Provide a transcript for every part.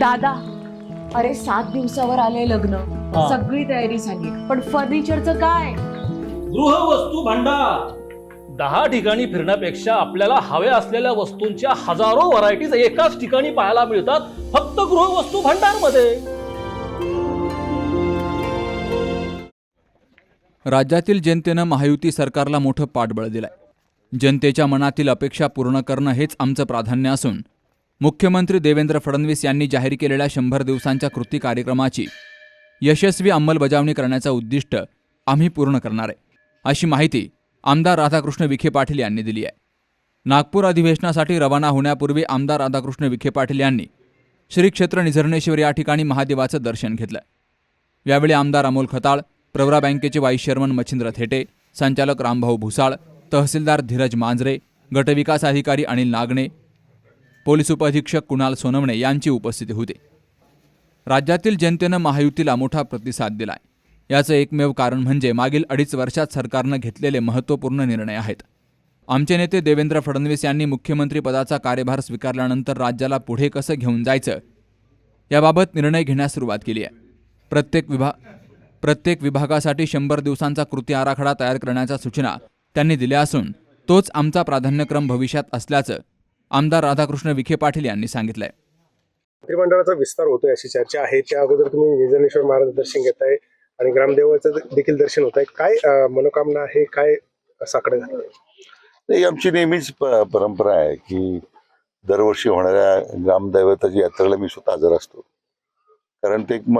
दादा अरे सात दिवसावर आले लग्न. हा. सगळी तयारी झाली. पण फर्निचरचं काय? गृहवस्तू भांडार. दहा ठिकाणी फिरण्यापेक्षा आपल्याला हव्या असलेल्या वस्तूंच्या हजारो व्हरायटीज एकाच ठिकाणी पाहायला मिळतात फक्त गृहवस्तू भांडारमध्ये राज्यातील जनतेनं महायुती सरकारला मोठं पाठबळ दिलंय. जनतेच्या मनातील अपेक्षा पूर्ण करणं हेच आमचं प्राधान्य असून मुख्यमंत्री देवेंद्र फडणवीस यांनी जाहीर केलेल्या शंभर दिवसांच्या कृती कार्यक्रमाची यशस्वी अंमलबजावणी करण्याचं उद्दिष्ट आम्ही पूर्ण करणार आहे. अशी माहिती आमदार राधाकृष्ण विखे पाटील यांनी दिली आहे. नागपूर अधिवेशनासाठी रवाना होण्यापूर्वी आमदार राधाकृष्ण विखे पाटील यांनी श्री क्षेत्र निझर्णेश्वर या ठिकाणी महादेवाचं दर्शन घेतलं. यावेळी आमदार अमोल खताळ प्रवरा बँकेचे वाईस चेअरमन मच्छिंद्र थेटे संचालक रामभाऊ भुसाळ तहसीलदार धीरज मांजरे गटविकास अधिकारी अनिल नागणे पोलीस उपअधीक्षक कुणाल सोनवणे यांची उपस्थिती होती. राज्यातील जनतेनं महायुतीला मोठा प्रतिसाद दिलाय. याचं एकमेव कारण म्हणजे मागील अडीच वर्षात सरकारनं घेतलेले महत्त्वपूर्ण निर्णय आहेत. आमचे नेते देवेंद्र फडणवीस यांनी मुख्यमंत्रीपदाचा कार्यभार स्वीकारल्यानंतर राज्याला पुढे कसं घेऊन जायचं याबाबत निर्णय घेण्यास सुरुवात केली आहे. प्रत्येक विभाग प्रत्येक विभागासाठी शंभर दिवसांचा कृती आराखडा तयार करण्याच्या सूचना त्यांनी दिल्या असून तोच आमचा प्राधान्यक्रम भविष्यात असल्याचं आमदार राधाकृष्ण विखे पाटील यांनी सांगितलंय. मंत्रिमंडळाचा विस्तार होतोय अशी चर्चा आहे. त्या अगोदर तुम्ही निजनेश्वर महाराज दर्शन घेताय आणि ग्रामदेवाचं देखील दर्शन होत आहे काय मनोकामना आहे? काय साकडे ही आमची नेहमीच परंपरा आहे की दरवर्षी होणाऱ्या ग्रामदैवताची यात्रेला मी स्वतः हजर असतो. कारण ते एक म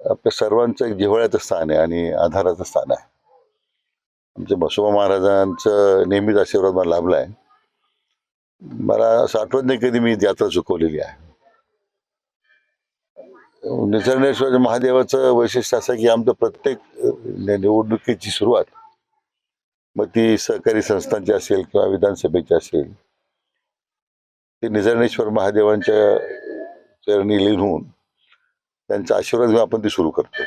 आपल्या सर्वांचं एक जिव्हाळ्याचं स्थान आहे आणि आधाराचं स्थान आहे. आमच्या बसोबा महाराजांचं नेहमीच आशीर्वाद मला लाभला आहे मला असं आठवत नाही कधी मी यात्रा चुकवलेली आहे. निसर्णेश्वर महादेवाचं वैशिष्ट्य असं की आमचं प्रत्येक निवडणुकीची सुरुवात मग ती सहकारी संस्थांची असेल किंवा विधानसभेची असेल ते निसर्गेश्वर महादेवांच्या चरणी लिहून त्यांचा आशीर्वाद घेऊन आपण ती सुरू करतो.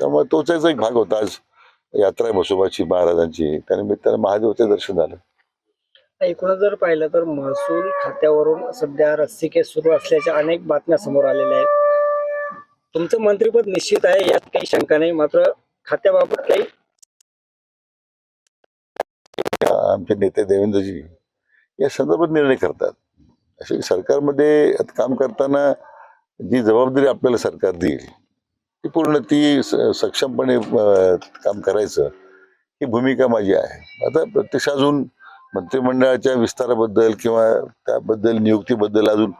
त्यामुळे तोच एक भाग होता. आज यात्रा आहे म्हसोबाची महाराजांची. त्यानिमित्तानं महादेवाचं दर्शन झालं. एकूणच जर पाहिलं तर महसूल खात्यावरून सध्या रस्सी केस सुरू असल्याच्या अनेक बातम्या समोर आलेल्या आहेत. तुमचं मंत्रीपद निश्चित आहे यात काही शंका नाही. मात्र खात्याबाबत काही आमचे नेते देवेंद्रजी या संदर्भात निर्णय करतात. असे सरकारमध्ये काम करताना जी जबाबदारी आपल्याला सरकार देईल ती पूर्ण ती सक्षमपणे काम करायचं ही भूमिका माझी आहे. आता प्रत्यक्ष अजून मंत्रिमंडळाच्या विस्ताराबद्दल किंवा त्याबद्दल नियुक्तीबद्दल अजून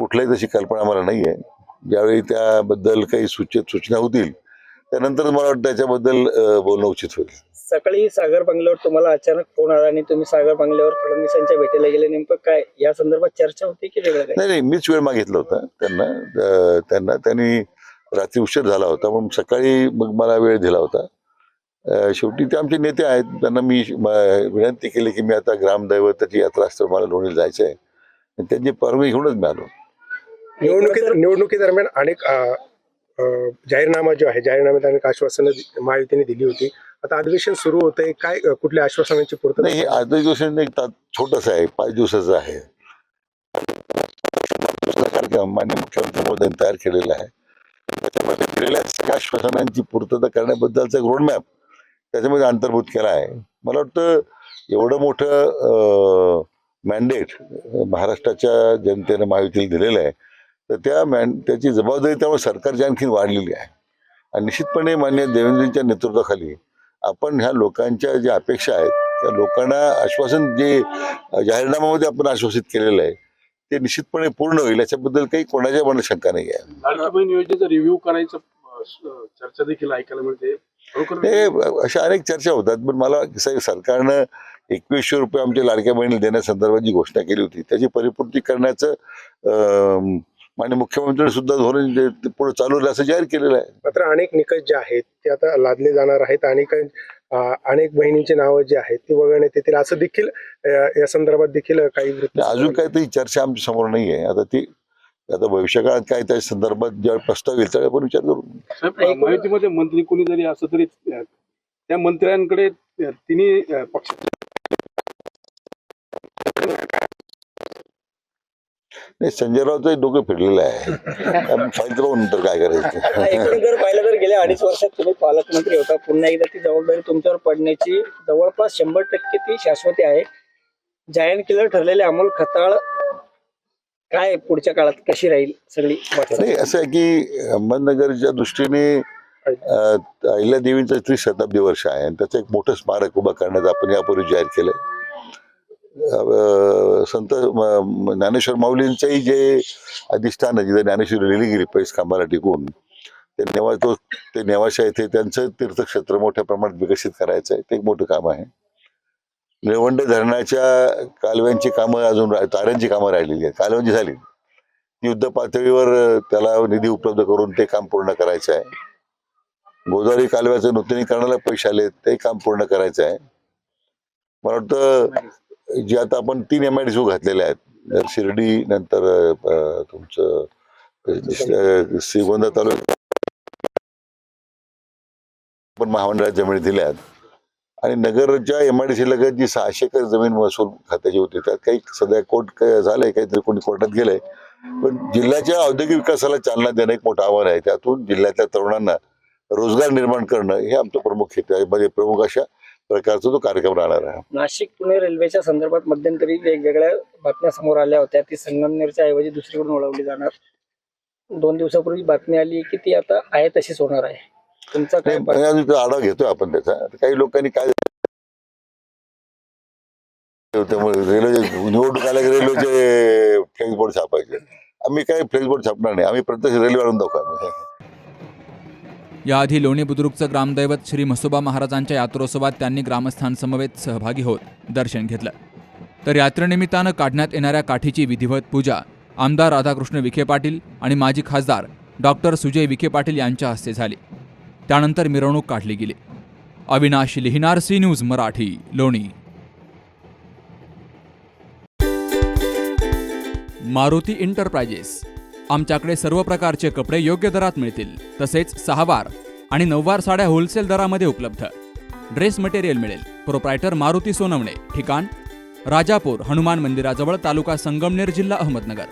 कुठल्याही तशी कल्पना मला नाही आहे ज्यावेळी त्याबद्दल काही सूचित सूचना होतील त्यानंतर मला वाटतं त्याच्याबद्दल बोलणं उचित होईल. सकाळी सागर बंगल्यावर तुम्हाला अचानक फोन आला आणि तुम्ही सागर बंगल्यावर फडणवीसांच्या भेटीला गेले. नेमकं काय या संदर्भात चर्चा होती की वेगळं नाही नाही मीच वेळ मागितला होता. त्यांना त्यांना त्यांनी रात्री उशीर झाला होता म्हणून सकाळी मग मला वेळ दिला होता. शेवटी ते आमचे नेते आहेत. त्यांना मी विनंती केली की मी आता ग्रामदैवताची यात्रा असतं मला लोणी जायचं आहे आणि त्यांची परवानगी घेऊनच मी आलो. निवडणुकी निवडणुकी दरम्यान अनेक जाहीरनामा जो आहे जाहीरनाम्यात अनेक आश्वासनं महायुतीने दिली होती. आता अधिवेशन सुरू होतंय. काय अं, कुठल्या आश्वासनांची पूर्तता नाही हे अधिवेशन एक छोटंसं आहे. पाच दिवसाचं आहे. कार्यक्रम मान्य मुख्यमंत्री मोदींनी तयार केलेला आहे. त्याच्यामध्ये आश्वासनांची पूर्तता करण्याबद्दलचा एक रोडमॅप त्याच्यामध्ये अंतर्भूत केला आहे. मला वाटतं एवढं मोठं मॅन्डेट महाराष्ट्राच्या जनतेनं महायुतीला दिलेलं आहे. तर त्या मॅन त्याची जबाबदारी त्यामुळे सरकारची आणखीन वाढलेली आहे. आणि निश्चितपणे मान्य देवेंद्रजींच्या नेतृत्वाखाली आपण ह्या लोकांच्या ज्या अपेक्षा आहेत त्या लोकांना आश्वासन जे जाहीरनाम्यामध्ये आपण आश्वासित केलेलं आहे ते निश्चितपणे पूर्ण होईल याच्याबद्दल काही कोणाच्या मनात शंका नाही आहे योजनेचा रिव्ह्यू करायचं चर्चा देखील ऐकायला मिळते. खरोखर हे अशा अनेक चर्चा होतात पण मला सरकारनं एकवीसशे रुपये आमच्या लाडक्या बहिणी देण्यासंदर्भात जी घोषणा केली होती त्याची परिपूर्ती करण्याचं माननीय मुख्यमंत्र्यांनी सुद्धा धोरण ते पुढे चालू राहील असं जाहीर केलेलं आहे. मात्र अनेक निकष जे आहेत ते आता लादले जाणार आहेत. आणि काही, अं, अनेक बहिणींची नावं जी आहेत ती वगळण्यात येतील. असं देखील या संदर्भात देखील काही अजून काही तरी चर्चा आमच्यासमोर नाही आहे. आता ती आता भविष्यकाळात काय त्या संदर्भात ज्या प्रस्ताव येईल त्यावेळी आपण विचार करू. माहितीमध्ये मंत्री कोणी जरी असं तरी त्या मंत्र्यांकडे तिन्ही पक्ष नाही संजय रावचं डोकं फिरलेलं आहे. राहून नंतर काय करायचं? जर पाहिलं तर गेल्या अडीच वर्षात तुम्ही पालकमंत्री होता. पुन्हा एकदा ती जबाबदारी तुमच्यावर पडण्याची जवळपास शंभर टक्के ती शाश्वती आहे. जायंट किलर ठरलेले अमोल खताळ काय पुढच्या काळात कशी राहील सगळी? नाही असं आहे की अहमदनगरच्या दृष्टीने अं, अहिल्यादेवींचं त्रिशताब्दी वर्ष आहे आणि त्याचं एक मोठं स्मारक उभं करण्याचं आपण यापूर्वी जाहीर केलंय अं, संत ज्ञानेश्वर माऊलींचंही जे अधिष्ठान आहे जिथे ज्ञानेश्वरी लिहिली पैस खांबाला टिकून ते नेवा तो ते नेवाशा येथे त्यांचं तीर्थक्षेत्र मोठ्या प्रमाणात विकसित करायचं आहे ते एक मोठं काम आहे निळवंडे धरणाच्या कालव्यांची कामं अजून ताऱ्यांची कामं राहिलेली आहेत. कालव्यांची झाली. युद्ध पातळीवर त्याला निधी उपलब्ध करून ते काम पूर्ण करायचं आहे. गोदावरी कालव्याचं नूतनीकरणाला पैसे आले ते काम पूर्ण करायचं आहे. मला वाटतं जे आता आपण तीन एम आय डी घातलेले आहेत. शिर्डी नंतर तुमचं श्रीगोंदा तालुक्यात पण महामंडळात जमिनी दिल्या आहेत. आणि नगरच्या एम आय डी सी लगत जी सहाशे एकर जमीन महसूल खात्याची होती त्यात काही सध्या कोर्ट झालंय काहीतरी कोणी कोर्टात गेलंय. पण जिल्ह्याच्या औद्योगिक विकासाला चालना देणं एक मोठं आव्हान आहे. त्यातून जिल्ह्यातल्या तरुणांना रोजगार निर्माण करणं हे आमचं प्रमुख हेतू आहे. म्हणजे प्रमुख अशा प्रकारचा तो कार्यक्रम राहणार आहे. नाशिक पुणे रेल्वेच्या संदर्भात मध्यंतरी वेगवेगळ्या बातम्या समोर आल्या होत्या. ती संगमनेरच्या ऐवजी दुसरीकडून ओळवली जाणार. दोन दिवसापूर्वी बातमी आली की ती आता आहे तशीच होणार आहे. तुमचा काय आढावा घेतोय आपण त्याचा. काही लोकांनी काय त्यामुळे रेल्वे निवडणूक आल्या की रेल्वेचे फ्लेक्स बोर्ड छापायचे. आम्ही काय फ्लेक्स बोर्ड छापणार नाही. आम्ही प्रत्यक्ष रेल्वे आणून दाखवू याआधी लोणी बुद्रुकचं ग्रामदैवत श्री म्हसोबा महाराजांच्या यात्रोत्सवात त्यांनी ग्रामस्थांसमवेत सहभागी होत दर्शन घेतलं. तर यात्रेनिमित्तानं काढण्यात येणाऱ्या काठीची विधिवत पूजा आमदार राधाकृष्ण विखे पाटील आणि माजी खासदार डॉक्टर सुजय विखे पाटील यांच्या हस्ते झाली. त्यानंतर मिरवणूक काढली गेली. Avinash Lihinar C news Marathi Loni. Maruti enterprises आमच्याकडे सर्व प्रकारचे कपडे योग्य दरात मिळतील. तसेच सहावार आणि नऊवार साड्या होलसेल दरामध्ये उपलब्ध. ड्रेस मटेरियल मिळेल. प्रोप्रायटर मारुती सोनवणे. ठिकाण राजापूर हनुमान मंदिराजवळ तालुका संगमनेर जिल्हा अहमदनगर.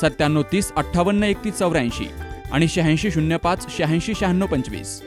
सत्त्याण्णव तीस अठ्ठावन्न एकतीस चौऱ्याऐंशी. आणि शहाऐंशी शून्य पाच शहाऐंशी शहाण्णव पंचवीस.